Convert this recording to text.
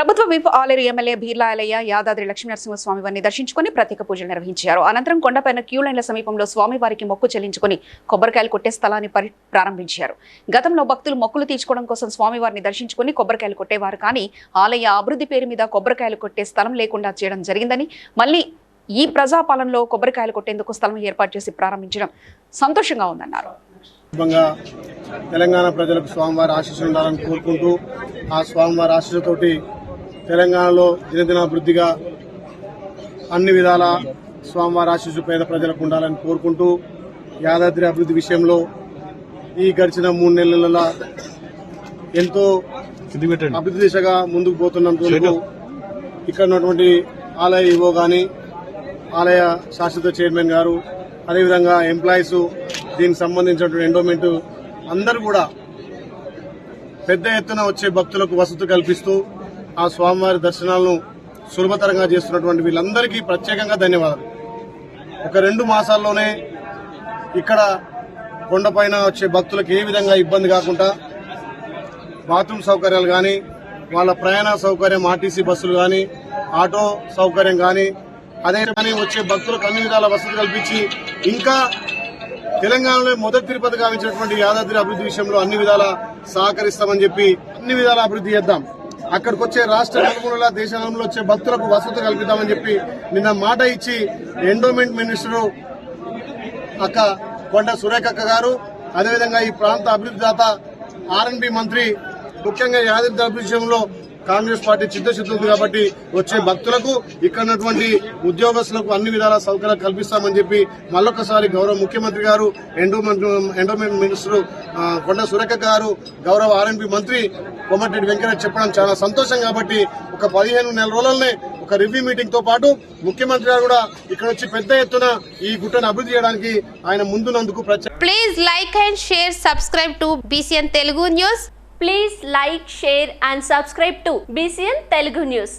ప్రభుత్వ whip Aleru MLA Beerla Ailaiah Yadadri Lakshminarasimhaswamy వారిని దర్శించుకుని ప్రత్యేక పూజలు నిర్వహించారు. అనంతరం కొండపైన క్యూ లైన్ల సమీపంలో స్వామివారికి మొక్కు చెల్లించుకుని కొబ్బరికాయలు కొట్టే స్థలాన్ని పరి ప్రారంభించారు. గతంలో భక్తులు మొక్కులు తీర్చుకోవడం కోసం స్వామివారిని దర్శించుకుని కొబ్బరికాయలు కొట్టేవారు కానీ ఆలయ అభివృద్ధి పేరు మీద కొబ్బరికాయలు కొట్టే స్థలం లేకుండా చేయడం జరిగిందని మళ్ళీ ఈ ప్రజాపాలనలో కొబ్బరికాయలు కొట్టేందుకు స్థలం ఏర్పాటు చేసి ప్రారంభించడం సంతోషంగా ఉందన్నారు. తెలంగాణ ప్రజలకు స్వామివారి ఆశీస్సులు ఉండాలని కోరుకుంటూ ఆ స్వామివారి ఆశీస్సులతోటి తెలంగాణలో దినదినాభివృద్ధిగా అన్ని విధాల స్వామివారి ఆశీస్సు పేద ప్రజలకు ఉండాలని కోరుకుంటూ యాదాద్రి అభివృద్ధి విషయంలో ఈ గడిచిన మూడు నెలల ఎంతో అభివృద్ధి దిశగా ముందుకు పోతున్నందుకు ఇక్కడ ఉన్నటువంటి ఆలయ ఈవో కానీ ఆలయ శాశ్వత చైర్మన్ గారు అదేవిధంగా ఎంప్లాయీస్ దీనికి సంబంధించినటువంటి ఎండోమెంట్ అందరూ కూడా పెద్ద ఎత్తున వచ్చే భక్తులకు వసతి కల్పిస్తూ ఆ స్వామివారి దర్శనాలను సులభతరంగా చేస్తున్నటువంటి వీళ్ళందరికీ ప్రత్యేకంగా ధన్యవాదాలు. ఒక రెండు మాసాల్లోనే ఇక్కడ కొండపైన వచ్చే భక్తులకు ఏ విధంగా ఇబ్బంది కాకుండా బాత్రూమ్ సౌకర్యాలు కానీ వాళ్ళ ప్రయాణ సౌకర్యం ఆర్టీసీ బస్సులు కానీ ఆటో సౌకర్యం కానీ అదే కానీ వచ్చే భక్తులకు అన్ని విధాల వసతి కల్పించి ఇంకా తెలంగాణలో మొదటి తిరుపతి గావించినటువంటి యాదాద్రి అభివృద్ధి విషయంలో అన్ని విధాల సహకరిస్తామని చెప్పి అన్ని విధాల అభివృద్ధి చేద్దాం. అక్కడికి వచ్చే రాష్ట్ర నలుమూలల దేశంలో వచ్చే భక్తులకు వసతి కల్పిద్దామని చెప్పి నిన్న మాట ఇచ్చి ఎండోమెంట్ మినిస్టరు అక్క కొండ సురేఖక్క గారు అదేవిధంగా ఈ ప్రాంత అభివృద్ధి దాత ఆర్ఎన్బి మంత్రి ముఖ్యంగా యాదాద్రి విషయంలో కాంగ్రెస్ పార్టీ చిత్తశుద్ధి ఉంది కాబట్టి వచ్చే భక్తులకు ఇక్కడ ఉన్నటువంటి ఉద్యోగస్తులకు అన్ని విధాల సౌకర్యాలు కల్పిస్తామని చెప్పి మళ్ళొకసారి గౌరవ ముఖ్యమంత్రి గారు ఎండోమెంట్ ఎండోమెంట్ మినిస్టర్ కొండ సురేఖ గారు గౌరవ ఆర్ఎన్బి మంత్రి కోమటిరెడ్డి వెంకటరెడ్డి చెప్పడం చాలా సంతోషం కాబట్టి ఒక పదిహేను నెల రోజులనే ఒక రివ్యూ మీటింగ్తో పాటు ముఖ్యమంత్రి గారు కూడా ఇక్కడ వచ్చి పెద్ద ఎత్తున ఈ గుట్టను అభివృద్ధి చేయడానికి ఆయన ముందున్నందుకు please like and share subscribe to BCN Telugu news please like share and subscribe to BCN Telugu news